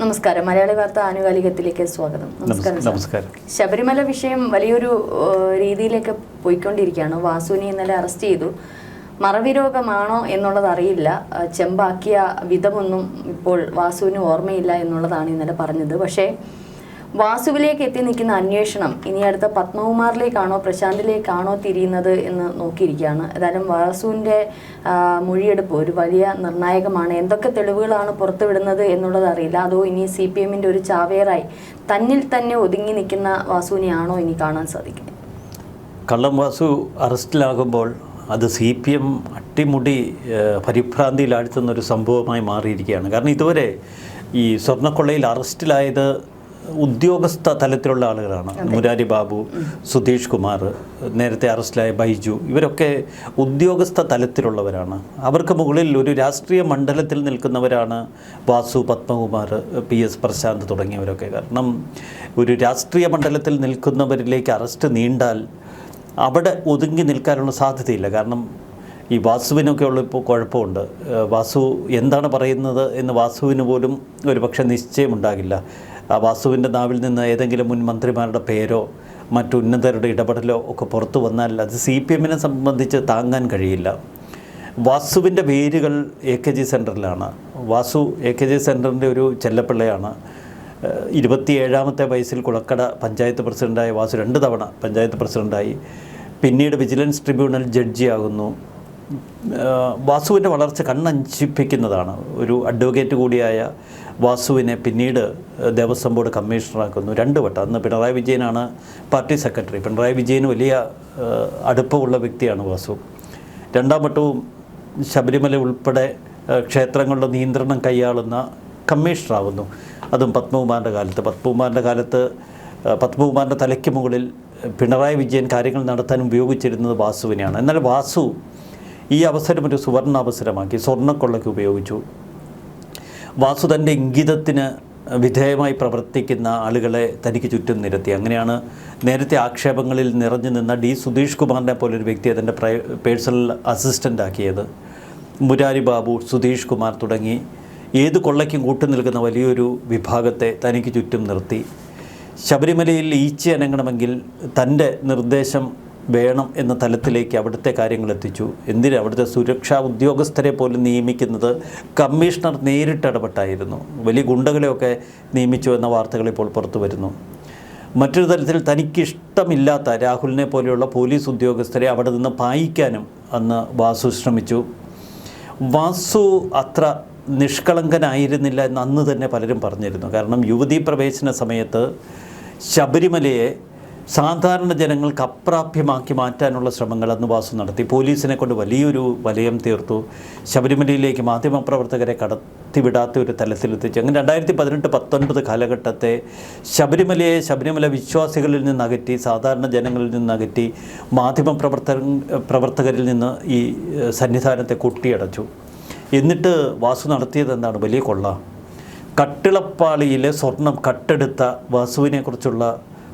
നമസ്കാരം. മലയാളി വാർത്ത ആനുകാലികത്തിലേക്ക് സ്വാഗതം. നമസ്കാരം നമസ്കാരം. ശബരിമല വിഷയം വലിയൊരു രീതിയിലേക്ക് പോയിക്കൊണ്ടിരിക്കുകയാണ്. വാസുവിനെ ഇന്നലെ അറസ്റ്റ് ചെയ്തു. മറവി രോഗമാണോ എന്നുള്ളത് അറിയില്ല. ചെമ്പാക്കിയ വിധമൊന്നും ഇപ്പോൾ വാസുവിന് ഓർമ്മയില്ല എന്നുള്ളതാണ് ഇന്നലെ പറഞ്ഞത്. പക്ഷേ വാസുവിലേക്ക് എത്തി നിൽക്കുന്ന അന്വേഷണം ഇനി അടുത്ത പത്മകുമാറിലേക്കാണോ പ്രശാന്തിലേക്കാണോ തിരിയുന്നത് എന്ന് നോക്കിയിരിക്കുകയാണ്. ഏതായാലും വാസുവിന്റെ മൊഴിയെടുപ്പ് ഒരു വലിയ നിർണായകമാണ്. എന്തൊക്കെ തെളിവുകളാണ് പുറത്തുവിടുന്നത് എന്നുള്ളത് അറിയില്ല. അതോ ഇനി സി പി എമ്മിന്റെ ഒരു ചാവേറായി തന്നിൽ തന്നെ ഒതുങ്ങി നിൽക്കുന്ന വാസുവിനെയാണോ ഇനി കാണാൻ സാധിക്കുന്നത്? കള്ളം വാസു അറസ്റ്റിലാകുമ്പോൾ അത് സി പി എം അട്ടിമുടി ഏഹ്, പരിഭ്രാന്തിയിലാഴ്ത്തുന്ന ഒരു സംഭവമായി മാറിയിരിക്കുകയാണ്. കാരണം ഇതുവരെ ഈ സ്വർണക്കൊള്ളയിൽ അറസ്റ്റിലായത് ഉദ്യോഗസ്ഥ തലത്തിലുള്ള ആളുകളാണ്. മുരാരി ബാബു സുധീഷ് കുമാർ നേരത്തെ അറസ്റ്റിലായ ബൈജു ഇവരൊക്കെ ഉദ്യോഗസ്ഥ തലത്തിലുള്ളവരാണ്. അവർക്ക് മുകളിൽ ഒരു രാഷ്ട്രീയ മണ്ഡലത്തിൽ നിൽക്കുന്നവരാണ് വാസു പത്മകുമാർ പി എസ് പ്രശാന്ത് തുടങ്ങിയവരൊക്കെ. കാരണം ഒരു രാഷ്ട്രീയ മണ്ഡലത്തിൽ നിൽക്കുന്നവരിലേക്ക് അറസ്റ്റ് നീണ്ടാൽ അവിടെ ഒതുങ്ങി നിൽക്കാനുള്ള സാധ്യതയില്ല. കാരണം ഈ വാസുവിനൊക്കെ ഉള്ള ഇപ്പോൾ കുഴപ്പമുണ്ട്. വാസു എന്താണ് പറയുന്നത് എന്ന് വാസുവിന് പോലും ഒരു പക്ഷേ നിശ്ചയമുണ്ടാകില്ല. വാസുവിന്റെ നാവിൽ നിന്ന് ഏതെങ്കിലും മുൻ മന്ത്രിമാരുടെ പേരോ മറ്റുന്നതരുടെ ഇടപെടലോ ഒക്കെ പുറത്തു വന്നാൽ അത് സി പി എമ്മിനെ സംബന്ധിച്ച് താങ്ങാൻ കഴിയില്ല. വാസുവിന്റെ വേരുകൾ എ കെ ജി സെന്ററിലാണ്. വാസു എ കെ ജി സെന്ററിന്റെ ഒരു ചെല്ലപ്പിള്ളയാണ്. ഇരുപത്തിയേഴാമത്തെ വയസ്സിൽ കുളക്കട പഞ്ചായത്ത് പ്രസിഡന്റായ വാസു രണ്ട് തവണ പഞ്ചായത്ത് പ്രസിഡന്റായി പിന്നീട് വിജിലൻസ് ട്രിബ്യൂണൽ ജഡ്ജിയാകുന്നു. വാസുവിന്റെ വളർച്ച കണ്ണഞ്ചിപ്പിക്കുന്നതാണ്. ഒരു അഡ്വക്കേറ്റ് കൂടിയായ വാസുവിനെ പിന്നീട് ദേവസ്വം ബോർഡ് കമ്മീഷണറാക്കുന്നു. രണ്ട് വട്ടം. അന്ന് പിണറായി വിജയനാണ് പാർട്ടി സെക്രട്ടറി. പിണറായി വിജയന് വലിയ അടുപ്പമുള്ള വ്യക്തിയാണ് വാസു. രണ്ടാം വട്ടവും ശബരിമല ഉൾപ്പെടെ ക്ഷേത്രങ്ങളുടെ നിയന്ത്രണം കൈയാളുന്ന കമ്മീഷണറാവുന്നു. അതും പത്മകുമാറിന്റെ കാലത്ത്. പത്മകുമാറിന്റെ കാലത്ത് പത്മകുമാറിന്റെ തലയ്ക്ക് മുകളിൽ പിണറായി വിജയൻ കാര്യങ്ങൾ നടത്താൻ ഉപയോഗിച്ചിരുന്നത് വാസുവിനെയാണ്. എന്നാൽ വാസു ഈ അവസരം ഒരു സുവർണ അവസരമാക്കി സ്വർണക്കൊള്ളയ്ക്ക് ഉപയോഗിച്ചു. വാസു തന്റെ ഇംഗിതത്തിന് വിധേയമായി പ്രവർത്തിക്കുന്ന ആളുകളെ തനിക്ക് ചുറ്റും നിരത്തി. അങ്ങനെയാണ് നേരത്തെ ആക്ഷേപങ്ങളിൽ നിറഞ്ഞു നിന്ന ഡി സുധീഷ് കുമാറിനെ പോലൊരു വ്യക്തിയെ തന്റെ പ്രൈ പേഴ്സണൽ അസിസ്റ്റന്റ് ആക്കിയത്. മുരാരി ബാബു സുധീഷ് കുമാർ തുടങ്ങി ഏത് കൊള്ളയ്ക്കും കൂട്ടു നിൽക്കുന്ന വലിയൊരു വിഭാഗത്തെ തനിക്ക് ചുറ്റും നിർത്തി. ശബരിമലയിൽ ഈച്ച അനങ്ങണമെങ്കിൽ തന്റെ നിർദ്ദേശം വേണം എന്ന തലത്തിലേക്ക് അവിടുത്തെ കാര്യങ്ങൾ എത്തിച്ചു. എന്തിന്? അവിടുത്തെ സുരക്ഷാ ഉദ്യോഗസ്ഥരെ പോലും നിയമിക്കുന്നത് കമ്മീഷണർ നേരിട്ട് ഇടപെട്ടായിരുന്നു. വലിയ ഗുണ്ടകളെയൊക്കെ നിയമിച്ചു എന്ന വാർത്തകൾ ഇപ്പോൾ പുറത്തു വരുന്നു. മറ്റൊരു തരത്തിൽ തനിക്കിഷ്ടമില്ലാത്ത രാഹുലിനെ പോലെയുള്ള പോലീസ് ഉദ്യോഗസ്ഥരെ അവിടെ നിന്ന് പായിക്കാനും അന്ന് വാസു ശ്രമിച്ചു. വാസു അത്ര നിഷ്കളങ്കനായിരുന്നില്ല എന്ന് അന്ന് തന്നെ പലരും പറഞ്ഞിരുന്നു. കാരണം യുവതീ പ്രവേശന സമയത്ത് ശബരിമലയെ സാധാരണ ജനങ്ങൾക്ക് അപ്രാപ്യമാക്കി മാറ്റാനുള്ള ശ്രമങ്ങൾ അന്ന് വാസു നടത്തി. പോലീസിനെ കൊണ്ട് വലിയൊരു വലയം തീർത്തു. ശബരിമലയിലേക്ക് മാധ്യമപ്രവർത്തകരെ കടത്തിവിടാത്ത ഒരു തലത്തിലെത്തിച്ചു. അങ്ങനെ രണ്ടായിരത്തി പതിനെട്ട് പത്തൊൻപത് കാലഘട്ടത്തെ ശബരിമലയെ ശബരിമല വിശ്വാസികളിൽ നിന്ന് അകറ്റി സാധാരണ ജനങ്ങളിൽ നിന്ന് അകറ്റി മാധ്യമപ്രവർത്തക പ്രവർത്തകരിൽ നിന്ന് ഈ സന്നിധാനത്തെ കൊട്ടിയടച്ചു. എന്നിട്ട് വാസു നടത്തിയത് എന്താണ് വലിയ കൊള്ള. കട്ടിളപ്പാളിയിലെ സ്വർണം കട്ടെടുത്ത വാസുവിനെക്കുറിച്ചുള്ള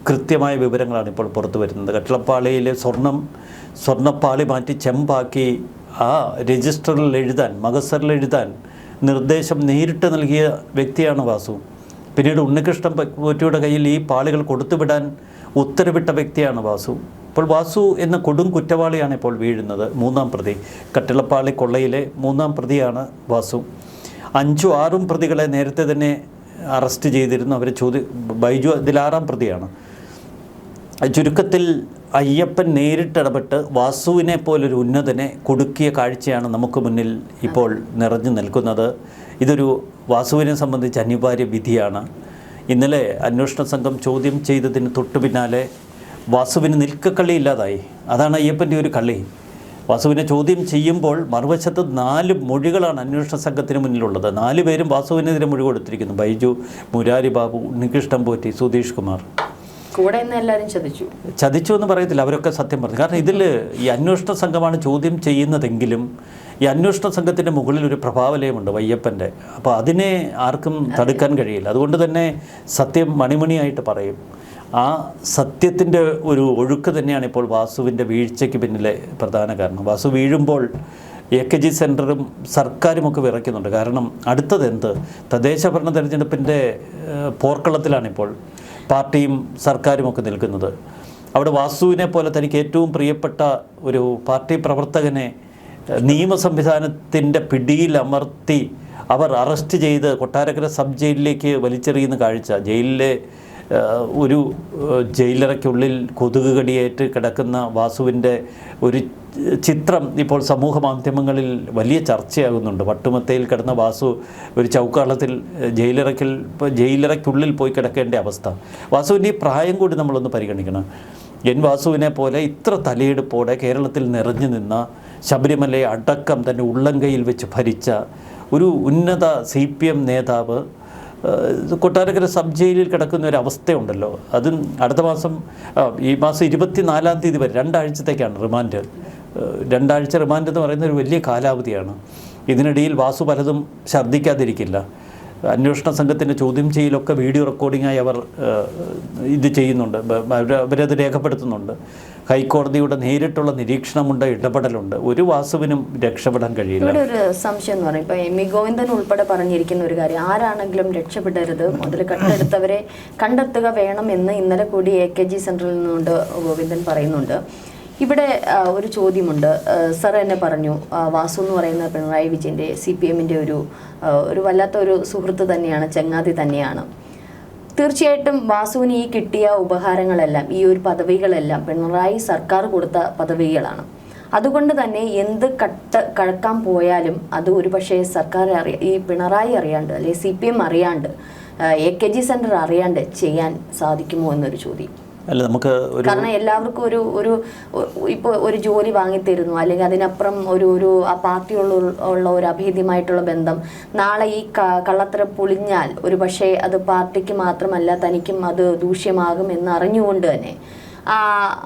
കൃത്യമായ വിവരങ്ങളാണ് ഇപ്പോൾ പുറത്തു വരുന്നത്. കട്ടിളപ്പാളിയിലെ സ്വർണം സ്വർണപ്പാളി മാറ്റി ചെമ്പാക്കി ആ രജിസ്റ്ററിൽ എഴുതാൻ മഗസറിൽ എഴുതാൻ നിർദ്ദേശം നേരിട്ട് നൽകിയ വ്യക്തിയാണ് വാസു. പിന്നീട് ഉണ്ണികൃഷ്ണൻ പോറ്റിയുടെ കയ്യിൽ ഈ പാളികൾ കൊടുത്തുവിടാൻ ഉത്തരവിട്ട വ്യക്തിയാണ് വാസു. ഇപ്പോൾ വാസു എന്ന കൊടും കുറ്റവാളിയാണ് ഇപ്പോൾ വീഴുന്നത്. മൂന്നാം പ്രതി. കട്ടിളപ്പാളി കൊള്ളയിലെ മൂന്നാം പ്രതിയാണ് വാസു. അഞ്ചും ആറും പ്രതികളെ നേരത്തെ തന്നെ അറസ്റ്റ് ചെയ്തിരുന്നു. അവരെ ചോദ്യം ബൈജു ഇതിലാറാം പ്രതിയാണ്. ചുരുക്കത്തിൽ അയ്യപ്പൻ നേരിട്ടിടപെട്ട് വാസുവിനെ പോലൊരു ഉന്നതനെ കൊടുക്കിയ കാഴ്ചയാണ് നമുക്ക് മുന്നിൽ ഇപ്പോൾ നിറഞ്ഞു നിൽക്കുന്നത്. ഇതൊരു വാസുവിനെ സംബന്ധിച്ച് അനിവാര്യ വിധിയാണ്. ഇന്നലെ അന്വേഷണ സംഘം ചോദ്യം ചെയ്തതിന് തൊട്ടു പിന്നാലെ വാസുവിന് നിൽക്കക്കള്ളി ഇല്ലാതായി. അതാണ് അയ്യപ്പന്റെ ഒരു കള്ളി. വാസുവിനെ ചോദ്യം ചെയ്യുമ്പോൾ മറുവശത്ത് നാല് മൊഴികളാണ് അന്വേഷണ സംഘത്തിന് മുന്നിലുള്ളത്. നാല് പേരും വാസുവിനെതിരെ മൊഴി കൊടുത്തിരിക്കുന്നു. ബൈജു മുരാരി ബാബു ഉണ്ണികൃഷ്ണൻ പോറ്റി സുധീഷ് കുമാർ. കൂടെ എല്ലാവരും ചതിച്ചു. ചതിച്ചു എന്ന് പറയത്തില്ല അവരൊക്കെ സത്യം പറഞ്ഞു. കാരണം ഇതിൽ ഈ അന്വേഷണ സംഘമാണ് ചോദ്യം ചെയ്യുന്നതെങ്കിലും ഈ അന്വേഷണ സംഘത്തിന്റെ മുകളിൽ ഒരു പ്രഭാവലയമുണ്ട് വയ്യപ്പന്റെ അപ്പോൾ അതിനെ ആർക്കും തടുക്കാൻ കഴിയില്ല. അതുകൊണ്ട് തന്നെ സത്യം മണിമണിയായിട്ട് പറയും. ആ സത്യത്തിന്റെ ഒരു ഒഴുക്ക് തന്നെയാണ് ഇപ്പോൾ വാസുവിന്റെ വീഴ്ചയ്ക്ക് പിന്നിലെ പ്രധാന കാരണം. വാസു വീഴുമ്പോൾ എ കെ ജി സെന്ററും സർക്കാരും ഒക്കെ വിറയ്ക്കുന്നുണ്ട്. കാരണം അടുത്തത് എന്ത്? തദ്ദേശ ഭരണ തെരഞ്ഞെടുപ്പിന്റെ പോർക്കളത്തിലാണിപ്പോൾ. പാർട്ടിയും സർക്കാരും ഒക്കെ നിൽക്കുന്നത്. അവിടെ വാസുവിനെ പോലെ തനിക്ക് ഏറ്റവും പ്രിയപ്പെട്ട ഒരു പാർട്ടി പ്രവർത്തകനെ നിയമ സംവിധാനത്തിന്റെ പിടിയിൽ അമർത്തി അവർ അറസ്റ്റ് ചെയ്ത് കൊട്ടാരക്കര സബ് ജയിലിലേക്ക് വലിച്ചെറിയുന്ന കാഴ്ച ജയിലിലെ ഒരു ജയിലറയ്ക്കുള്ളിൽ കൊതുക് കടിയേറ്റ് കിടക്കുന്ന വാസുവിന്റെ ഒരു ചിത്രം ഇപ്പോൾ സമൂഹ മാധ്യമങ്ങളിൽ വലിയ ചർച്ചയാകുന്നുണ്ട്. വട്ടുമത്തയിൽ കിടന്ന വാസു ഒരു ചൗക്കാളത്തിൽ ജയിലറയ്ക്കിൽ ജയിലറയ്ക്കുള്ളിൽ പോയി കിടക്കേണ്ട അവസ്ഥ. വാസുവിന്റെ ഈ പ്രായം കൂടി നമ്മളൊന്ന് പരിഗണിക്കണം. എൻ വാസുവിനെ പോലെ ഇത്ര തലയെടുപ്പോടെ കേരളത്തിൽ നിറഞ്ഞു നിന്ന ശബരിമലയെ അടക്കം തന്നെ ഉള്ളങ്കയിൽ വെച്ച് ഭരിച്ച ഒരു ഉന്നത സി നേതാവ് കൊട്ടാരക്കര സബ് ജയിലിൽ കിടക്കുന്ന ഒരു അവസ്ഥയുണ്ടല്ലോ. അതും അടുത്ത മാസം ഈ മാസം ഇരുപത്തിനാലാം തീയതി വരെ രണ്ടാഴ്ചത്തേക്കാണ് റിമാൻഡ്. രണ്ടാഴ്ച റിമാൻഡ് എന്ന് പറയുന്ന ഒരു വലിയ കാലാവധിയാണ്. ഇതിനിടയിൽ വാസു പലതും ഛർദ്ദിക്കാതിരിക്കില്ല. അന്വേഷണ സംഘത്തിന്റെ ചോദ്യം ചെയ്യലൊക്കെ വീഡിയോ റെക്കോർഡിങ്ങായി അവർ ഇത് ചെയ്യുന്നുണ്ട്. അവരത് രേഖപ്പെടുത്തുന്നുണ്ട്. ഹൈക്കോടതിയുടെ നേരിട്ടുള്ള നിരീക്ഷണമുണ്ട് ഇടപെടലുണ്ട്. ഒരു വാസുവിനും രക്ഷപ്പെടാൻ കഴിയില്ല. ഇവിടെ ഒരു സംശയം എന്ന് പറയും. ഇപ്പൊ എം വി ഗോവിന്ദൻ ഉൾപ്പെടെ പറഞ്ഞിരിക്കുന്ന ഒരു കാര്യം ആരാണെങ്കിലും രക്ഷപ്പെടരുത്. മുതൽ കട്ടെടുത്തവരെ കണ്ടെത്തുക വേണം എന്ന് ഇന്നലെ കൂടി എ കെ ജി സെന്ററിൽ നിന്നുകൊണ്ട് ഗോവിന്ദൻ പറയുന്നുണ്ട്. ഇവിടെ ഒരു ചോദ്യമുണ്ട്. സർ എന്നെ പറഞ്ഞു വാസു എന്ന് പറയുന്ന പിണറായി വിജയന്റെ സി പി എമ്മിന്റെ ഒരു ഒരു വല്ലാത്ത ഒരു സുഹൃത്ത് തന്നെയാണ് ചങ്ങാതി തന്നെയാണ്. തീർച്ചയായിട്ടും വാസുവിന് ഈ കിട്ടിയ ഉപഹാരങ്ങളെല്ലാം ഈ ഒരു പദവികളെല്ലാം പിണറായി സർക്കാർ കൊടുത്ത പദവികളാണ്. അതുകൊണ്ട് തന്നെ എന്ത് കട്ട് കഴക്കാൻ പോയാലും അത് ഒരുപക്ഷെ സർക്കാർ അറിയ ഈ പിണറായി അറിയാണ്ട് അല്ലെങ്കിൽ സി പി എം അറിയാണ്ട് എ കെ ജി സെന്റർ അറിയാണ്ട് ചെയ്യാൻ സാധിക്കുമോ എന്നൊരു ചോദ്യം. അല്ല നമുക്ക് കാരണം എല്ലാവർക്കും ഒരു ഒരു ഇപ്പോൾ ഒരു ജോലി വാങ്ങിത്തരുന്നു അല്ലെങ്കിൽ അതിനപ്പുറം ഒരു ഒരു ആ പാർട്ടിയുള്ള ഉള്ള ഒരു അഭേദ്യമായിട്ടുള്ള ബന്ധം. നാളെ ഈ കള്ളത്തരം പൊളിഞ്ഞാൽ ഒരു പക്ഷേ അത് പാർട്ടിക്ക് മാത്രമല്ല തനിക്കും അത് ദൂഷ്യമാകും എന്ന് അറിഞ്ഞുകൊണ്ട് തന്നെ.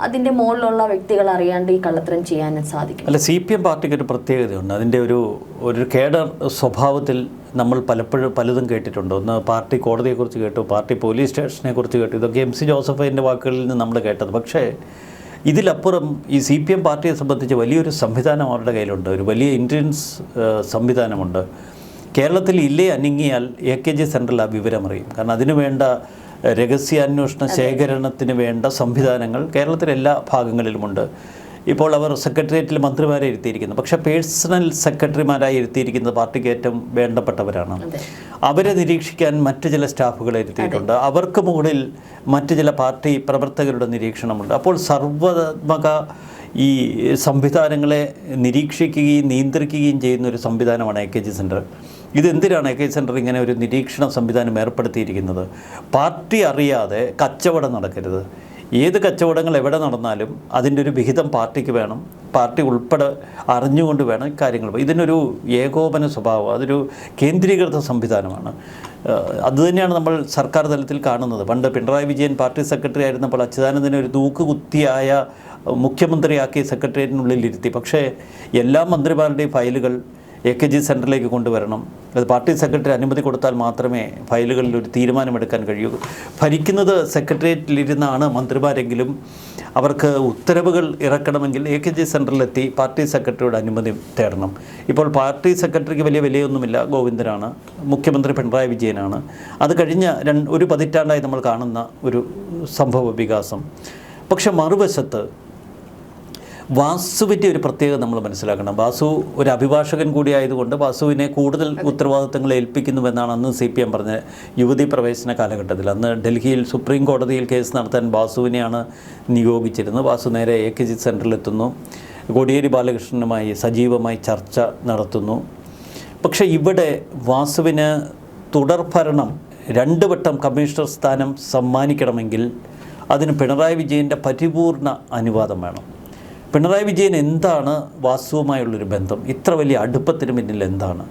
അതിന്റെ മുകളിലുള്ള വ്യക്തികൾ അറിയാണ്ട് ഈ കള്ളത്തരം ചെയ്യാനും സാധിക്കും. അല്ല സി പി എം പാർട്ടിക്ക് ഒരു പ്രത്യേകതയുണ്ട്. അതിന്റെ ഒരു ഒരു കേഡർ സ്വഭാവത്തിൽ നമ്മൾ പലപ്പോഴും പലതും കേട്ടിട്ടുണ്ട്. ഒന്ന് പാർട്ടി കോടതിയെക്കുറിച്ച് കേട്ടു പാർട്ടി പോലീസ് സ്റ്റേഷനെ കുറിച്ച് കേട്ടു. ഇതൊക്കെ എം സി ജോസഫിന്റെ വാക്കുകളിൽ നിന്ന് നമ്മൾ കേട്ടത്. പക്ഷേ ഇതിലപ്പുറം ഈ സി പി എം പാർട്ടിയെ സംബന്ധിച്ച് വലിയൊരു സംവിധാനം അവരുടെ കയ്യിലുണ്ട്. ഒരു വലിയ ഇൻഡ്യൻസ് സംവിധാനമുണ്ട്. കേരളത്തിൽ ഇല്ലേ അനങ്ങിയാൽ എ കെ ജി സെൻട്രൽ ആ വിവരം അറിയും കാരണം അതിനു വേണ്ട രഹസ്യാന്വേഷണ ശേഖരണത്തിന് വേണ്ട സംവിധാനങ്ങൾ കേരളത്തിലെ എല്ലാ ഭാഗങ്ങളിലുമുണ്ട്. ഇപ്പോൾ അവർ സെക്രട്ടേറിയറ്റിൽ മന്ത്രിമാരെ ഇരുത്തിയിരിക്കുന്നു. പക്ഷേ പേഴ്സണൽ സെക്രട്ടറിമാരായി ഇരുത്തിയിരിക്കുന്നത് പാർട്ടിക്ക് ഏറ്റവും വേണ്ടപ്പെട്ടവരാണ്. അവരെ നിരീക്ഷിക്കാൻ മറ്റു ചില സ്റ്റാഫുകളെ ഇരുത്തിയിട്ടുണ്ട്. അവർക്ക് മുകളിൽ മറ്റു ചില പാർട്ടി പ്രവർത്തകരുടെ നിരീക്ഷണമുണ്ട്. അപ്പോൾ സർവത്മക ഈ സംവിധാനങ്ങളെ നിരീക്ഷിക്കുകയും നിയന്ത്രിക്കുകയും ചെയ്യുന്ന ഒരു സംവിധാനമാണ് എ കെ ജി സെന്റർ ഇതെന്തിനാണ് എ കെ ജി സെന്റർ ഇങ്ങനെ ഒരു നിരീക്ഷണ സംവിധാനം ഏർപ്പെടുത്തിയിരിക്കുന്നത്? പാർട്ടി അറിയാതെ കച്ചവടം നടക്കരുത്. ഏത് കച്ചവടങ്ങൾ എവിടെ നടന്നാലും അതിന്റെ ഒരു വിഹിതം പാർട്ടിക്ക് വേണം. പാർട്ടി ഉൾപ്പെടെ അറിഞ്ഞുകൊണ്ട് വേണം കാര്യങ്ങൾ. ഇതിനൊരു ഏകോപന സ്വഭാവം അതൊരു കേന്ദ്രീകൃത സംവിധാനമാണ്. അതുതന്നെയാണ് നമ്മൾ സർക്കാർ തലത്തിൽ കാണുന്നത്. പണ്ട് പിണറായി വിജയൻ പാർട്ടി സെക്രട്ടറി ആയിരുന്നപ്പോൾ അച്യുതാനന്ദനെ ഒരു തൂക്കുകുത്തിയായ മുഖ്യമന്ത്രിയാക്കി സെക്രട്ടേറിയറ്റിനുള്ളിൽ ഇരുത്തി. പക്ഷേ എല്ലാ മന്ത്രിമാരുടെയും ഫയലുകൾ എ കെ ജി സെന്ററിലേക്ക് കൊണ്ടുവരണം. അത് പാർട്ടി സെക്രട്ടറി അനുമതി കൊടുത്താൽ മാത്രമേ ഫയലുകളിൽ ഒരു തീരുമാനമെടുക്കാൻ കഴിയൂ. ഭരിക്കുന്നത് സെക്രട്ടേറിയറ്റിലിരുന്നാണ് മന്ത്രിമാരെങ്കിലും അവർക്ക് ഉത്തരവുകൾ ഇറക്കണമെങ്കിൽ എ കെ ജി സെന്ററിലെത്തി പാർട്ടി സെക്രട്ടറിയുടെ അനുമതി തേടണം. ഇപ്പോൾ പാർട്ടി സെക്രട്ടറിക്ക് വലിയ വിലയൊന്നുമില്ല. ഗോവിന്ദനാണ്. മുഖ്യമന്ത്രി പിണറായി വിജയനാണ്. അത് കഴിഞ്ഞ ഒരു പതിറ്റാണ്ടായി നമ്മൾ കാണുന്ന ഒരു സംഭവ വികാസം. പക്ഷെ മറുവശത്ത് വാസുവിന്റെ ഒരു പ്രത്യേകത നമ്മൾ മനസ്സിലാക്കണം. വാസു ഒരു അഭിഭാഷകൻ കൂടി ആയതുകൊണ്ട് വാസുവിനെ കൂടുതൽ ഉത്തരവാദിത്തങ്ങൾ ഏൽപ്പിക്കുന്നുവെന്നാണ് അന്ന് സി പി എം പറഞ്ഞ യുവതി പ്രവേശന കാലഘട്ടത്തിൽ. അന്ന് ഡൽഹിയിൽ സുപ്രീം കോടതിയിൽ കേസ് നടത്താൻ വാസുവിനെയാണ് നിയോഗിച്ചിരുന്നത്. വാസു നേരെ എ കെ ജി സെന്ററിലെത്തുന്നു കോടിയേരി ബാലകൃഷ്ണനുമായി സജീവമായി ചർച്ച നടത്തുന്നു. പക്ഷേ ഇവിടെ വാസുവിന് തുടർഭരണം രണ്ട് വട്ടം കമ്മീഷണർ സ്ഥാനം സമ്മാനിക്കണമെങ്കിൽ അതിന് പിണറായി വിജയന്റെ പരിപൂർണ അനുവാദം വേണം. പിണറായി വിജയൻ എന്താണ് വാസുവുമായുള്ളൊരു ബന്ധം? ഇത്ര വലിയ അടുപ്പത്തിന് പിന്നിൽ എന്താണ്?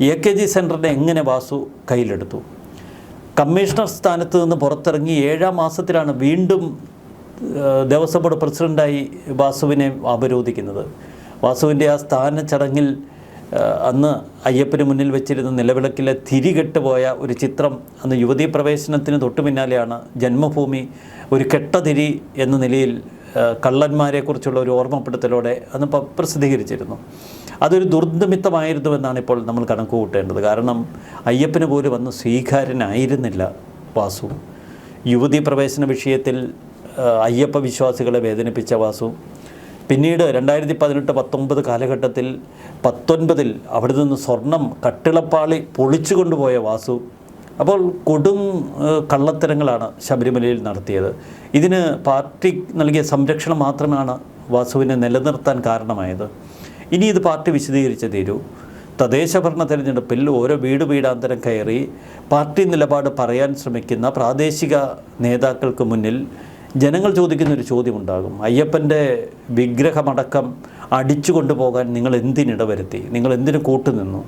എ കെ ജി സെന്ററിനെ എങ്ങനെ വാസു കയ്യിലെടുത്തു? കമ്മീഷണർ സ്ഥാനത്ത് നിന്ന് പുറത്തിറങ്ങി ഏഴാം മാസത്തിലാണ് വീണ്ടും ദേവസ്വം ബോർഡ് പ്രസിഡന്റായി വാസുവിനെ അപരോധിക്കുന്നത് വാസുവിന്റെ ആ സ്ഥാന ചടങ്ങിൽ അന്ന് അയ്യപ്പന് മുന്നിൽ വെച്ചിരുന്ന നിലവിളക്കിലെ തിരികെട്ട് പോയ ഒരു ചിത്രം അന്ന് യുവതീ പ്രവേശനത്തിന് തൊട്ടു പിന്നാലെയാണ് ജന്മഭൂമി ഒരു കെട്ടതിരി എന്ന നിലയിൽ കള്ളന്മാരെക്കുറിച്ചുള്ള ഒരു ഓർമ്മപ്പെടുത്തലോടെ അന്ന് പ്രസിദ്ധീകരിച്ചിരുന്നു. അതൊരു ദുർനിമിത്തമായിരുന്നുവെന്നാണ് ഇപ്പോൾ നമ്മൾ കണക്ക് കൂട്ടേണ്ടത്. കാരണം അയ്യപ്പന് പോലും അന്ന് സ്വീകാരനായിരുന്നില്ല വാസു. യുവതി പ്രവേശന വിഷയത്തിൽ അയ്യപ്പ വിശ്വാസികളെ വേദനിപ്പിച്ച വാസു. പിന്നീട് രണ്ടായിരത്തി പതിനെട്ട് പത്തൊമ്പത് കാലഘട്ടത്തിൽ പത്തൊൻപതിൽ അവിടെ നിന്ന് സ്വർണം കട്ടിളപ്പാളി പൊളിച്ചു കൊണ്ടുപോയ വാസു അപ്പോൾ കൊടും കള്ളത്തരങ്ങളാണ് ശബരിമലയിൽ നടത്തിയത്. ഇതിന് പാർട്ടി നൽകിയ സംരക്ഷണം മാത്രമാണ് വാസുവിനെ നിലനിർത്താൻ കാരണമായത്. ഇനി ഇത് പാർട്ടി വിശദീകരിച്ച് തീരൂ. തദ്ദേശ ഭരണ തെരഞ്ഞെടുപ്പിൽ ഓരോ വീട് വീടാന്തരം കയറി പാർട്ടി നിലപാട് പറയാൻ ശ്രമിക്കുന്ന പ്രാദേശിക നേതാക്കൾക്ക് മുന്നിൽ ജനങ്ങൾ ചോദിക്കുന്ന ഒരു ചോദ്യമുണ്ടാകും. അയ്യപ്പന്റെ വിഗ്രഹമടക്കം അടിച്ചു കൊണ്ടുപോകാൻ നിങ്ങൾ എന്തിനിടവരുത്തി? നിങ്ങൾ എന്തിനു കൂട്ടുനിന്നു?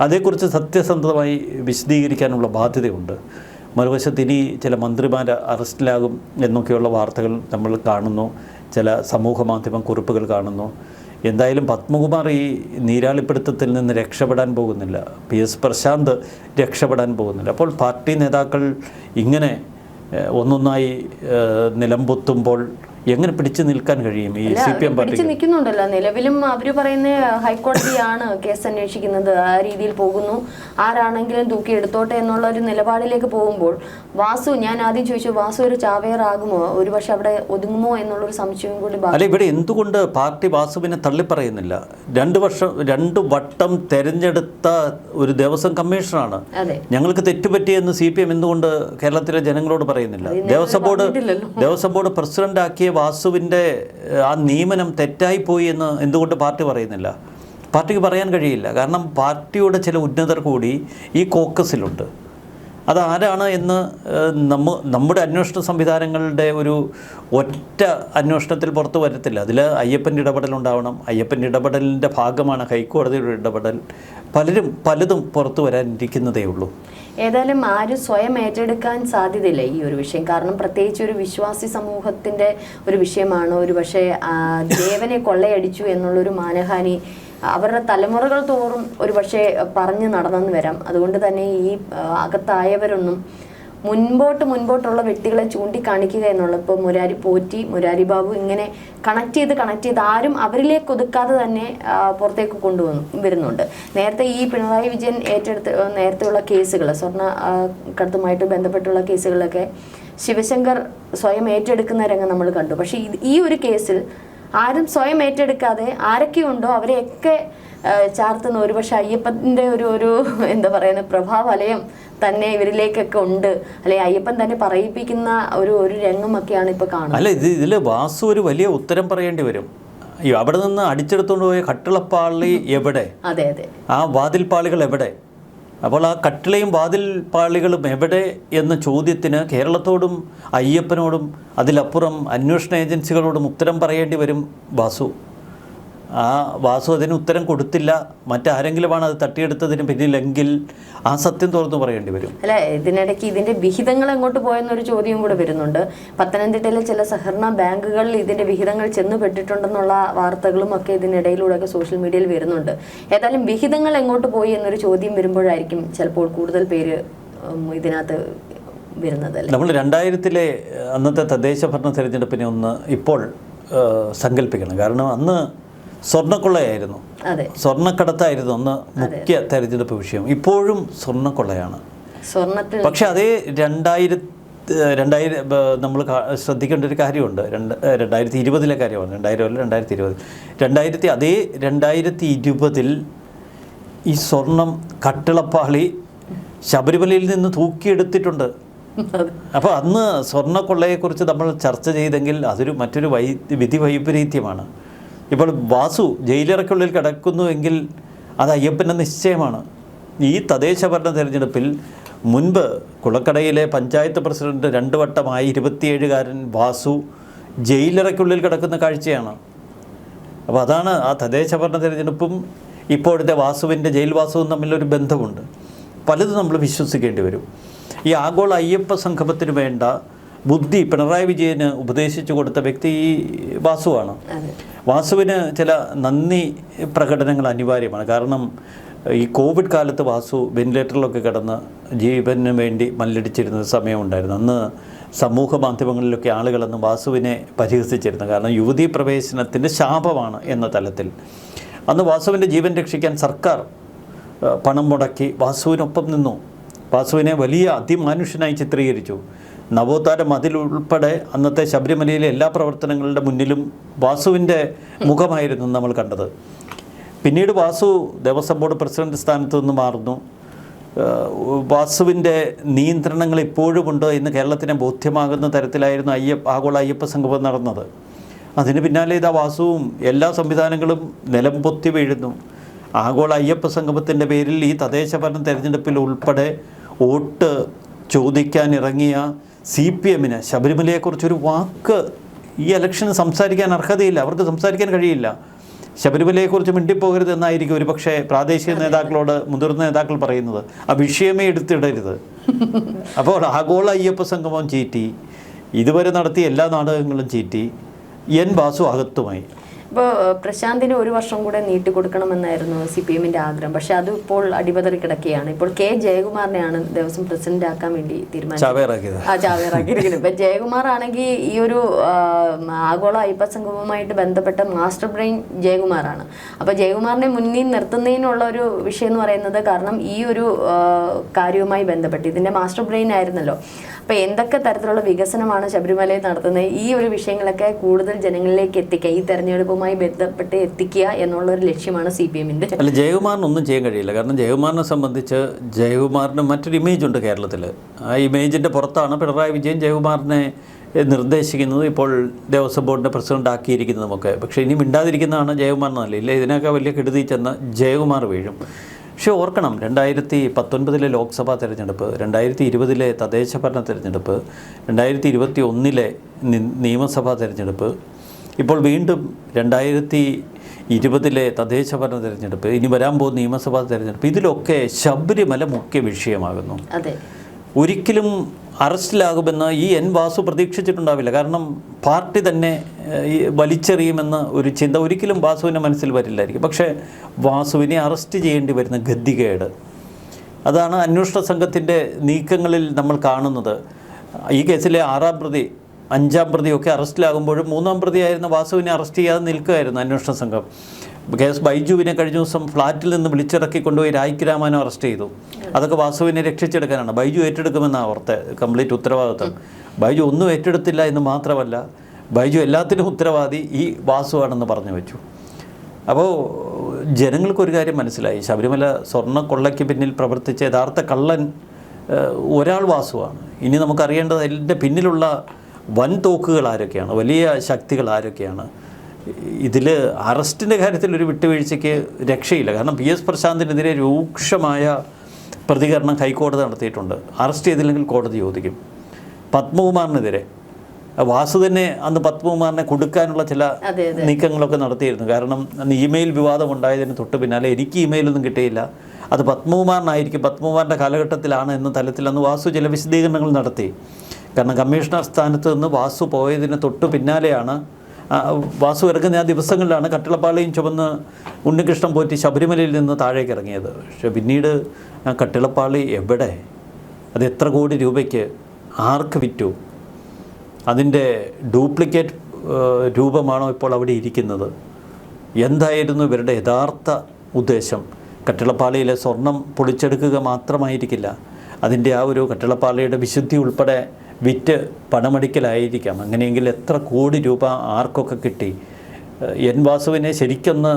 അതേക്കുറിച്ച് സത്യസന്ധമായി വിശദീകരിക്കാനുള്ള ബാധ്യതയുണ്ട്. മറുവശത്ത് ഇനി ചില മന്ത്രിമാർ അറസ്റ്റിലാകും എന്നൊക്കെയുള്ള വാർത്തകൾ നമ്മൾ കാണുന്നു. ചില സമൂഹ മാധ്യമ കുറിപ്പുകൾ കാണുന്നു. എന്തായാലും പത്മകുമാർ ഈ നീരാളിപ്പിടുത്തത്തിൽ നിന്ന് രക്ഷപ്പെടാൻ പോകുന്നില്ല. പി എസ് പ്രശാന്ത് രക്ഷപ്പെടാൻ പോകുന്നില്ല. അപ്പോൾ പാർട്ടി നേതാക്കൾ ഇങ്ങനെ ഒന്നൊന്നായി നിലംപൊത്തുമ്പോൾ എങ്ങനെ പിടിച്ചു നിൽക്കാൻ കഴിയും ഈ സി പി എം പിടിച്ചു നിൽക്കുന്നുണ്ടല്ലോ. നിലവിലും അവർ പറയുന്ന ഹൈക്കോടതിയാണ് കേസ് അന്വേഷിക്കുന്നത്. ആ രീതിയിൽ പോകുന്നു. ആരാണെങ്കിലും തൂക്കി എടുത്തോട്ടെ എന്നുള്ള ഒരു നിലപാടിലേക്ക് പോകുമ്പോൾ വാസു ഞാൻ ആദ്യം ചോദിച്ചു വാസു ഒരു ചാവേർ ചാവേറാകുമോ? ഒരുപക്ഷെ അവിടെ ഒതുങ്ങുമോ എന്നുള്ള ഒരു സംശയം കൂടി അല്ല ഇവിടെ എന്തുകൊണ്ട് പാർട്ടി വാസുവിനെ തള്ളിപ്പറയുന്നില്ല? രണ്ട് വർഷം രണ്ട് വട്ടം തെരഞ്ഞെടുത്ത ഒരു ദേവസ്വം കമ്മീഷണറാണ് അതെ. ഞങ്ങൾക്ക് തെറ്റുപറ്റിയെന്ന് സി പി എം എന്തുകൊണ്ട് കേരളത്തിലെ ജനങ്ങളോട് പറയുന്നില്ല? Devaswom board. Devaswom board president ആക്കിയ വാസുവിന്റെ ആ നിയമനം തെറ്റായിപ്പോയി എന്ന് എന്തുകൊണ്ട് പാർട്ടി പറയുന്നില്ല? പാർട്ടിക്ക് പറയാൻ കഴിയില്ല. കാരണം പാർട്ടിയുടെ ചില ഉന്നതർ കൂടി ഈ കോക്കസിലുണ്ട്. അത് ആരാണ് എന്ന് നമ്മ നമ്മുടെ അന്വേഷണ സംവിധാനങ്ങളുടെ ഒരു ഒറ്റ അന്വേഷണത്തിൽ പുറത്തു വരത്തില്ല. അതിൽ അയ്യപ്പന്റെ ഇടപെടലുണ്ടാവണം അയ്യപ്പന്റെ ഇടപെടലിന്റെ ഭാഗമാണ് ഹൈക്കോടതിയുടെ ഇടപെടൽ. പലരും പലതും പുറത്തു വരാനിരിക്കുന്നതേ ഉള്ളൂ ഏതായാലും ആരും സ്വയം ഏറ്റെടുക്കാൻ സാധ്യതയില്ല ഈ ഒരു വിഷയം. കാരണം പ്രത്യേകിച്ച് ഒരു വിശ്വാസി സമൂഹത്തിന്റെ ഒരു വിഷയമാണ്. ഒരു പക്ഷേ ദേവനെ കൊള്ളയടിച്ചു എന്നുള്ളൊരു മാനഹാനി അവരുടെ തലമുറകൾ തോറും ഒരു പക്ഷേ പറഞ്ഞു നടന്നെന്ന് വരാം. അതുകൊണ്ട് തന്നെ ഈ അകത്തായവരൊന്നും മുൻപോട്ട് മുൻപോട്ടുള്ള വ്യക്തികളെ ചൂണ്ടിക്കാണിക്കുക എന്നുള്ളത് ഇപ്പോൾ മുരാരി പോറ്റി മുരാരി ബാബു ഇങ്ങനെ കണക്ട് ചെയ്ത് കണക്ട് ചെയ്ത് ആരും അവരിലേക്ക് ഒതുക്കാതെ തന്നെ പുറത്തേക്ക് കൊണ്ടുവന്നു വരുന്നുണ്ട്. നേരത്തെ ഈ പിണറായി വിജയൻ ഏറ്റെടുത്ത് നേരത്തെയുള്ള കേസുകൾ സ്വർണ കടത്തുമായിട്ട് ബന്ധപ്പെട്ടുള്ള കേസുകളൊക്കെ ശിവശങ്കർ സ്വയം ഏറ്റെടുക്കുന്ന രംഗം നമ്മൾ കണ്ടു. പക്ഷേ ഈ ഒരു കേസിൽ ആരും സ്വയം ഏറ്റെടുക്കാതെ ആരൊക്കെയുണ്ടോ അവരെയൊക്കെ ചാർത്തുന്ന ഒരുപക്ഷെ അയ്യപ്പന്റെ ഒരു ഒരു എന്താ പറയുന്ന പ്രഭാവലയം തന്നെ ഇവരിലേക്കൊക്കെ ഉണ്ട്. അല്ലെ അയ്യപ്പൻ തന്നെ പറയിപ്പിക്കുന്ന ഒരു ഒരു രംഗമൊക്കെയാണ് ഇപ്പൊ കാണുന്നത്. അല്ല ഇത് ഇതിൽ വാസു ഒരു വലിയ ഉത്തരം പറയേണ്ടി വരും. അവിടെ നിന്ന് അടിച്ചെടുത്തുകൊണ്ട് പോയ കട്ടിളപ്പാളി എവിടെ? അതെ അതെ. ആ വാതിൽപ്പാളികൾ എവിടെ? അപ്പോൾ ആ കട്ടിളയും വാതിൽപാളികളും എവിടെ എന്ന ചോദ്യത്തിന് കേരളത്തോടും അയ്യപ്പനോടും അതിലപ്പുറം അന്വേഷണ ഏജൻസികളോടും ഉത്തരം പറയേണ്ടി വരും വാസു. ആ വാസു അതിന് ഉത്തരം കൊടുത്തില്ല. മറ്റാരെങ്കിലുമാണ് അത് തട്ടിയെടുത്തതിന് പിന്നിലെങ്കിൽ ആ സത്യം തുറന്നു പറയേണ്ടി വരും. അല്ല ഇതിനിടയ്ക്ക് ഇതിന്റെ വിഹിതങ്ങൾ എങ്ങോട്ട് പോയെന്നൊരു ചോദ്യം കൂടെ വരുന്നുണ്ട്. പത്തനംതിട്ടയിലെ ചില സഹകരണ ബാങ്കുകളിൽ ഇതിന്റെ വിഹിതങ്ങൾ ചെന്നുപെട്ടിട്ടുണ്ടെന്നുള്ള വാർത്തകളും ഒക്കെ ഇതിനിടയിലൂടെ ഒക്കെ സോഷ്യൽ മീഡിയയിൽ വരുന്നുണ്ട്. ഏതായാലും വിഹിതങ്ങൾ എങ്ങോട്ട് പോയി എന്നൊരു ചോദ്യം വരുമ്പോഴായിരിക്കും ചിലപ്പോൾ കൂടുതൽ പേര് ഇതിനകത്ത് വരുന്നത് നമ്മൾ രണ്ടായിരത്തിലെ അന്നത്തെ തദ്ദേശ ഭരണ തെരഞ്ഞെടുപ്പിനെ ഒന്ന് ഇപ്പോൾ സങ്കല്പിക്കണം. കാരണം അന്ന് സ്വർണക്കൊള്ളയായിരുന്നു. സ്വർണക്കടത്തായിരുന്നു അന്ന് മുഖ്യ തെരഞ്ഞെടുപ്പ് വിഷയം. ഇപ്പോഴും സ്വർണക്കൊള്ളയാണ്. പക്ഷെ അതേ രണ്ടായിരത്തി രണ്ടായിരം നമ്മൾ ശ്രദ്ധിക്കേണ്ട ഒരു കാര്യമുണ്ട്. രണ്ട് രണ്ടായിരത്തി ഇരുപതിലെ കാര്യമാണ്. രണ്ടായിരം അല്ല രണ്ടായിരത്തി ഇരുപത് രണ്ടായിരത്തി അതേ രണ്ടായിരത്തി ഇരുപതിൽ ഈ സ്വർണം കട്ടിളപ്പാളി ശബരിമലയിൽ നിന്ന് തൂക്കിയെടുത്തിട്ടുണ്ട്. അപ്പോൾ അന്ന് സ്വർണക്കൊള്ളയെക്കുറിച്ച് നമ്മൾ ചർച്ച ചെയ്തെങ്കിൽ അതൊരു മറ്റൊരു വൈ വിധി വൈപരീത്യമാണ്. ഇപ്പോൾ വാസു ജയിലിറക്കുള്ളിൽ കിടക്കുന്നുവെങ്കിൽ അത് അയ്യപ്പന്റെ നിശ്ചയമാണ്. ഈ തദ്ദേശ ഭരണ തെരഞ്ഞെടുപ്പിൽ മുൻപ് കുളക്കടയിലെ പഞ്ചായത്ത് പ്രസിഡന്റ് രണ്ട് വട്ടമായി ഇരുപത്തിയേഴുകാരൻ വാസു ജയിലിറക്കുള്ളിൽ കിടക്കുന്ന കാഴ്ചയാണ്. അപ്പോൾ അതാണ് ആ തദ്ദേശ ഭരണ തെരഞ്ഞെടുപ്പും ഇപ്പോഴത്തെ വാസുവിന്റെ ജയിൽ വാസുവും തമ്മിലൊരു ബന്ധമുണ്ട്. പലതും നമ്മൾ വിശ്വസിക്കേണ്ടി വരും. ഈ ആഗോള അയ്യപ്പ സംഗമത്തിന് വേണ്ട ബുദ്ധി പിണറായി വിജയന് ഉപദേശിച്ചു കൊടുത്ത വ്യക്തി ഈ വാസുവാണ്. വാസുവിന് ചില നന്ദി പ്രകടനങ്ങൾ അനിവാര്യമാണ്. കാരണം ഈ കോവിഡ് കാലത്ത് വാസു വെന്റിലേറ്ററിലൊക്കെ കിടന്ന് ജീവന് വേണ്ടി മല്ലടിച്ചിരുന്ന സമയമുണ്ടായിരുന്നു. അന്ന് സമൂഹ മാധ്യമങ്ങളിലൊക്കെ ആളുകളെന്ന് വാസുവിനെ പരിഹസിച്ചിരുന്നു കാരണം യുവതീ പ്രവേശനത്തിന്റെ ശാപമാണ് എന്ന തലത്തിൽ. അന്ന് വാസുവിന്റെ ജീവൻ രക്ഷിക്കാൻ സർക്കാർ പണം മുടക്കി വാസുവിനൊപ്പം നിന്നു. വാസുവിനെ വലിയ അതിമാനുഷ്യനായി ചിത്രീകരിച്ചു. നവോത്ഥാന മതിൽ ഉൾപ്പെടെ അന്നത്തെ ശബരിമലയിലെ എല്ലാ പ്രവർത്തനങ്ങളുടെ മുന്നിലും വാസുവിന്റെ മുഖമായിരുന്നു നമ്മൾ കണ്ടത്. പിന്നീട് വാസു ദേവസ്വം ബോർഡ് പ്രസിഡന്റ് സ്ഥാനത്ത് നിന്ന് മാറുന്നു. വാസുവിന്റെ നിയന്ത്രണങ്ങൾ ഇപ്പോഴും ഉണ്ട് എന്ന് കേരളത്തിനെ ബോധ്യമാകുന്ന തരത്തിലായിരുന്നു അയ്യപ്പ ആഗോള അയ്യപ്പ സംഗമം നടന്നത്. അതിന് പിന്നാലെ ഇതാ വാസുവും എല്ലാ സംവിധാനങ്ങളും നിലം പൊത്തി വീഴുന്നു. ആഗോള അയ്യപ്പ സംഗമത്തിന്റെ പേരിൽ ഈ തദ്ദേശ ഭരണ തെരഞ്ഞെടുപ്പിൽ ഉൾപ്പെടെ വോട്ട് ചോദിക്കാൻ ഇറങ്ങിയ സി പി എമ്മിന് ശബരിമലയെക്കുറിച്ചൊരു വാക്ക് ഈ ഇലക്ഷന് സംസാരിക്കാൻ അർഹതയില്ല. അവർക്ക് സംസാരിക്കാൻ കഴിയില്ല. ശബരിമലയെക്കുറിച്ച് മിണ്ടിപ്പോകരുത് എന്നായിരിക്കും ഒരു പക്ഷേ പ്രാദേശിക നേതാക്കളോട് മുതിർന്ന നേതാക്കൾ പറയുന്നത്. ആ വിഷയമേ എടുത്തിടരുത്. അപ്പോൾ ആഗോള അയ്യപ്പ സംഗമം ചീറ്റി ഇതുവരെ നടത്തിയ എല്ലാ നാടകങ്ങളും ചീറ്റി എൻ ബാസു അകത്തുമായി. ഇപ്പോൾ പ്രശാന്തിന് ഒരു വർഷം കൂടെ നീട്ടി കൊടുക്കണമെന്നായിരുന്നു സി പി എമ്മിന്റെ ആഗ്രഹം. പക്ഷെ അത് ഇപ്പോൾ അടിപതറി കിടക്കുകയാണ്. ഇപ്പോൾ കെ ജയകുമാറിനെയാണ് ദേവസ്വം പ്രസിഡന്റ് ആക്കാൻ വേണ്ടി തീരുമാനിച്ചത്. ആ ചാവേറാക്കിയിരിക്കുന്നത് ഇപ്പം ജയകുമാർ ആണെങ്കിൽ ഈ ഒരു ആഗോള അയ്യപ്പ സംഗമവുമായിട്ട് ബന്ധപ്പെട്ട മാസ്റ്റർ ബ്രെയിൻ ജയകുമാറാണ്. അപ്പോൾ ജയകുമാറിനെ മുന്നിൽ നിർത്തുന്നതിനുള്ള ഒരു വിഷയം എന്ന് പറയുന്നത് കാരണം ഈ ഒരു കാര്യവുമായി ബന്ധപ്പെട്ട് ഇതിന്റെ മാസ്റ്റർ ബ്രെയിൻ ആയിരുന്നല്ലോ. അപ്പൊ എന്തൊക്കെ തരത്തിലുള്ള വികസനമാണ് ശബരിമലയിൽ നടത്തുന്നത്? ഈ ഒരു വിഷയങ്ങളൊക്കെ കൂടുതൽ ജനങ്ങളിലേക്ക് എത്തിക്കുക ഈ തെരഞ്ഞെടുപ്പുമായി ബന്ധപ്പെട്ട് എത്തിക്കുക എന്നുള്ള ഒരു ലക്ഷ്യമാണ് സി പി എമ്മിന്റെ. അല്ല ജയകുമാറിന് ഒന്നും ചെയ്യാൻ കഴിയില്ല. കാരണം ജയകുമാറിനെ സംബന്ധിച്ച് ജയകുമാറിന് മറ്റൊരു ഇമേജ് ഉണ്ട് കേരളത്തിൽ ആ ഇമേജിന്റെ പുറത്താണ് പിണറായി വിജയൻ ജയകുമാറിനെ നിർദ്ദേശിക്കുന്നത്. ഇപ്പോൾ ദേവസ്വം ബോർഡിന്റെ പ്രസിഡന്റ് ആക്കിയിരിക്കുന്നതുമൊക്കെ. പക്ഷേ ഇനി മിണ്ടാതിരിക്കുന്നതാണ് ജയകുമാർ നല്ല ഇല്ല ഇതിനൊക്കെ വലിയ കെടുതി ചെന്ന ജയകുമാർ വീഴും. പക്ഷേ ഓർക്കണം രണ്ടായിരത്തി പത്തൊൻപതിലെ ലോക്സഭാ തിരഞ്ഞെടുപ്പ് രണ്ടായിരത്തി ഇരുപതിലെ തദ്ദേശ ഭരണ തിരഞ്ഞെടുപ്പ് രണ്ടായിരത്തി ഇരുപത്തി ഒന്നിലെ നിയമസഭാ തിരഞ്ഞെടുപ്പ് ഇപ്പോൾ വീണ്ടും രണ്ടായിരത്തി ഇരുപതിലെ തദ്ദേശ ഭരണ തിരഞ്ഞെടുപ്പ് ഇനി വരാൻ പോകുന്ന നിയമസഭാ തിരഞ്ഞെടുപ്പ് ഇതിലൊക്കെ ശബരിമല മുഖ്യ വിഷയമാകുന്നു. അതെ. ഒരിക്കലും അറസ്റ്റിലാകുമെന്ന് ഈ എൻ വാസു പ്രതീക്ഷിച്ചിട്ടുണ്ടാവില്ല. കാരണം പാർട്ടി തന്നെ വലിച്ചെറിയുമെന്ന ഒരു ചിന്ത ഒരിക്കലും വാസുവിന്റെ മനസ്സിൽ വരില്ലായിരിക്കും. പക്ഷേ വാസുവിനെ അറസ്റ്റ് ചെയ്യേണ്ടി വരുന്ന ഗതികേട് അതാണ് അന്വേഷണ സംഘത്തിന്റെ നീക്കങ്ങളിൽ നമ്മൾ കാണുന്നത്. ഈ കേസിലെ ആറാം പ്രതി അഞ്ചാം പ്രതിയൊക്കെ അറസ്റ്റിലാകുമ്പോഴും മൂന്നാം പ്രതിയായിരുന്ന വാസുവിനെ അറസ്റ്റ് ചെയ്യാതെ നിൽക്കുകയായിരുന്നു അന്വേഷണ സംഘം. കെ എസ് ബൈജുവിനെ കഴിഞ്ഞ ദിവസം ഫ്ലാറ്റിൽ നിന്ന് വിളിച്ചിറക്കി കൊണ്ടുപോയി രാമാനം അറസ്റ്റ് ചെയ്തു. അതൊക്കെ വാസുവിനെ രക്ഷിച്ചെടുക്കാനാണ്. ബൈജു ഏറ്റെടുക്കുമെന്നാണ് അവർത്തെ കംപ്ലീറ്റ് ഉത്തരവാദിത്വം ബൈജു ഒന്നും ഏറ്റെടുത്തില്ല എന്ന് മാത്രമല്ല ബൈജു എല്ലാത്തിനും ഉത്തരവാദി ഈ വാസുവാണെന്ന് പറഞ്ഞു വെച്ചു. അപ്പോൾ ജനങ്ങൾക്കൊരു കാര്യം മനസ്സിലായി. ശബരിമല സ്വർണ കൊള്ളയ്ക്ക് പിന്നിൽ പ്രവർത്തിച്ച യഥാർത്ഥ കള്ളൻ ഒരാൾ വാസുവാണ്. ഇനി നമുക്കറിയേണ്ടത് അതിന്റെ പിന്നിലുള്ള വൻ തോക്കുകൾ ആരൊക്കെയാണ്? വലിയ ശക്തികൾ ആരൊക്കെയാണ്? ഇതിൽ അറസ്റ്റിന്റെ കാര്യത്തിൽ ഒരു വിട്ടുവീഴ്ചയ്ക്ക് രക്ഷയില്ല. കാരണം പി എസ് പ്രശാന്തിനെതിരെ രൂക്ഷമായ പ്രതികരണം ഹൈക്കോടതി നടത്തിയിട്ടുണ്ട്. അറസ്റ്റ് ചെയ്തില്ലെങ്കിൽ കോടതി ചോദിക്കും. പത്മകുമാറിനെതിരെ. വാസു തന്നെ അന്ന് പത്മകുമാറിനെ കൊടുക്കാനുള്ള ചില നീക്കങ്ങളൊക്കെ നടത്തിയിരുന്നു. കാരണം അന്ന് ഇമെയിൽ വിവാദം ഉണ്ടായതിന് തൊട്ട് പിന്നാലെ എനിക്ക് ഇമെയിലൊന്നും കിട്ടിയില്ല. അത് പത്മകുമാറിനായിരിക്കും. പത്മകുമാറിന്റെ കാലഘട്ടത്തിലാണ് എന്ന തലത്തിൽ അന്ന് വാസു ചില വിശദീകരണങ്ങൾ നടത്തി. കാരണം കമ്മീഷണർ സ്ഥാനത്ത് നിന്ന് വാസു പോയതിന് തൊട്ട് പിന്നാലെയാണ് വാസു ഇറങ്ങുന്ന ആ ദിവസങ്ങളിലാണ് കട്ടിളപ്പാളയും ചുമന്ന് ഉണ്ണികൃഷ്ണൻ പോറ്റി ശബരിമലയിൽ നിന്ന് താഴേക്ക് ഇറങ്ങിയത്. പക്ഷെ പിന്നീട് ആ കട്ടിളപ്പാളി എവിടെ? അത് എത്ര കോടി രൂപയ്ക്ക് ആർക്ക് വിറ്റു? അതിന്റെ ഡ്യൂപ്ലിക്കേറ്റ് രൂപമാണോ ഇപ്പോൾ അവിടെ ഇരിക്കുന്നത്? എന്തായിരുന്നു ഇവരുടെ യഥാർത്ഥ ഉദ്ദേശം? കട്ടിളപ്പാളിയിലെ സ്വർണം പൊളിച്ചെടുക്കുക മാത്രമായിരിക്കില്ല. അതിന്റെ ആ ഒരു കട്ടിളപ്പാളിയുടെ വിശുദ്ധി ഉൾപ്പെടെ വിറ്റ് പണമടിക്കലായിരിക്കാം. അങ്ങനെയെങ്കിൽ എത്ര കോടി രൂപ ആർക്കൊക്കെ കിട്ടി? എൻ വാസുവിനെ ശരിക്കൊന്ന്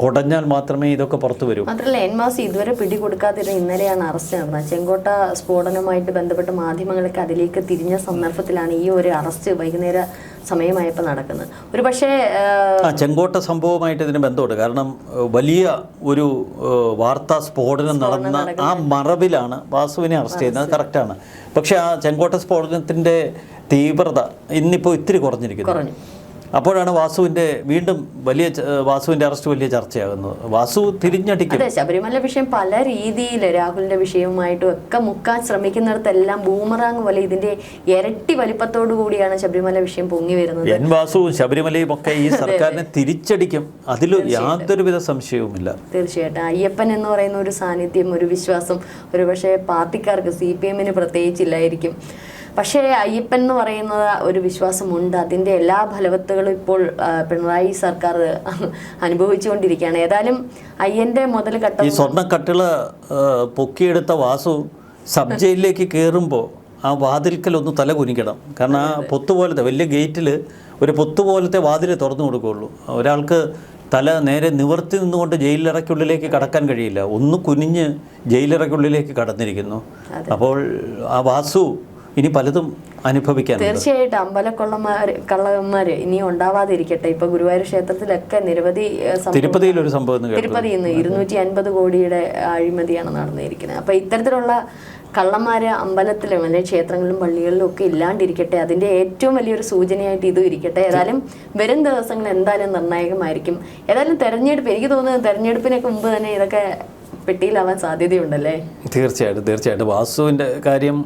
കൊടഞ്ഞാൽ മാത്രമേ ഇതൊക്കെ പുറത്തു വരൂ. മാത്രമല്ല എൻ മാസ് ഇതുവരെ പിടികൊടുക്കാതിരുന്ന ഇന്നലെയാണ് അറസ്റ്റ് നടന്നത് ചെങ്കോട്ട സ്ഫോടനവുമായിട്ട് ബന്ധപ്പെട്ട് മാധ്യമങ്ങളൊക്കെ അതിലേക്ക് തിരിഞ്ഞ സന്ദർഭത്തിലാണ് ഈ ഒരു അറസ്റ്റ് വൈകുന്നേര സമയമായപ്പോൾ നടക്കുന്നത്. ഒരു പക്ഷേ ചെങ്കോട്ട സംഭവമായിട്ട് ഇതിന് ബന്ധമുണ്ട്. കാരണം വലിയ ഒരു വാർത്താ സ്ഫോടനം നടന്ന ആ മറവിലാണ് വാസുവിനെ അറസ്റ്റ് ചെയ്യുന്നത് കറക്റ്റാണ്. പക്ഷേ ആ ചെങ്കോട്ട സ്ഫോടനത്തിന്റെ തീവ്രത ഇന്നിപ്പോൾ ഇത്തിരി കുറഞ്ഞിരിക്കുന്നു. കുറഞ്ഞു. അപ്പോഴാണ് വാസുവിന്റെ വീണ്ടും വലിയ വാസുവിന്റെ അറസ്റ്റ് വലിയ ചർച്ചയാകുന്നത്. വാസു തിരിഞ്ഞടിക്കും. അതെ ശബരിമല വിഷയം പല രീതിയിൽ രാഹുലിന്റെ വിഷയവുമായിട്ടും ഒക്കെ മുക്കാൻ ശ്രമിക്കുന്നിടത്തെല്ലാം ബൂമറാങ് പോലെ ഇതിന്റെ ഇരട്ടി വലിപ്പത്തോടു കൂടിയാണ് ശബരിമല വിഷയം പൊങ്ങി വരുന്നത്. എൻ വാസുവും ശബരിമലയും ഒക്കെ ഈ സർക്കാരിനെ തിരിച്ചടിക്കും. അതിൽ യാതൊരുവിധ സംശയവുമില്ല. തീർച്ചയായിട്ടും. അയ്യപ്പൻ എന്ന് പറയുന്ന ഒരു സാന്നിധ്യം ഒരു വിശ്വാസം ഒരു പക്ഷേ പാർട്ടിക്കാർക്ക് സി പി എമ്മിന് പ്രത്യേകിച്ചില്ലായിരിക്കും. പക്ഷേ അയ്യപ്പൻ എന്ന് പറയുന്നത് ഒരു വിശ്വാസമുണ്ട്. അതിന്റെ എല്ലാ ഫലവത്തുകളും ഇപ്പോൾ പിണറായി സർക്കാർ അനുഭവിച്ചുകൊണ്ടിരിക്കുകയാണ്. ഏതായാലും അയ്യന്റെ മുതൽ ഈ സ്വർണക്കട്ടിൾ പൊക്കിയെടുത്ത വാസു സബ് ജയിലിലേക്ക് കയറുമ്പോൾ ആ വാതിൽക്കൽ ഒന്ന് തല കുനിക്കണം. കാരണം ആ പൊത്ത് പോലത്തെ വലിയ ഗേറ്റിൽ ഒരു പൊത്ത് പോലത്തെ വാതിൽ തുറന്നു കൊടുക്കുകയുള്ളൂ. ഒരാൾക്ക് തല നേരെ നിവർത്തി നിന്നുകൊണ്ട് ജയിലിറയ്ക്കുള്ളിലേക്ക് കടക്കാൻ കഴിയില്ല. ഒന്ന് കുനിഞ്ഞ് ജയിലിറയ്ക്കുള്ളിലേക്ക് കടന്നിരിക്കുന്നു. അപ്പോൾ ആ വാസു ഇനി പലതും അനുഭവിക്കാനുണ്ട്. തീർച്ചയായിട്ടും അമ്പലക്കൊള്ളമാർ കള്ളന്മാർ ഇനി ഉണ്ടാവാതിരിക്കട്ടെ. ഇപ്പൊ ഗുരുവായൂർ ക്ഷേത്രത്തിലൊക്കെ നിരവധി തിരുപ്പതിയിൽ ഒരു സംഭവം തിരുപ്പതിയിൽ നിന്ന് ഇരുന്നൂറ്റി അൻപത് കോടിയുടെ അഴിമതിയാണ് നടന്നിരിക്കുന്നത്. അപ്പൊ ഇത്തരത്തിലുള്ള കള്ളന്മാര് അമ്പലത്തിലും അല്ലെങ്കിൽ ക്ഷേത്രങ്ങളിലും പള്ളികളിലും ഒക്കെ ഇല്ലാണ്ടിരിക്കട്ടെ. അതിന്റെ ഏറ്റവും വലിയൊരു സൂചനയായിട്ട് ഇതും ഇരിക്കട്ടെ. ഏതായാലും വരും ദിവസങ്ങൾ എന്തായാലും നിർണായകമായിരിക്കും. ഏതായാലും തെരഞ്ഞെടുപ്പ് എനിക്ക് തോന്നുന്നത് തെരഞ്ഞെടുപ്പിനൊക്കെ മുമ്പ് തന്നെ ഇതൊക്കെ പെട്ടിയിലാവാൻ സാധ്യതയുണ്ടല്ലേ? തീർച്ചയായിട്ടും തീർച്ചയായിട്ടും. വാസുവിന്റെ കാര്യം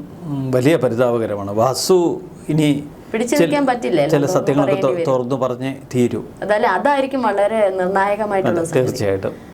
വലിയ പരിതാപകരമാണ്. വാസു ഇനി പിടിച്ചു നിൽക്കാൻ പറ്റില്ല ചില സത്യങ്ങളൊക്കെ തുറന്നു പറഞ്ഞേ തീരൂ. അതായത് അതായിരിക്കും വളരെ നിർണായകമായിട്ടുള്ള. തീർച്ചയായിട്ടും.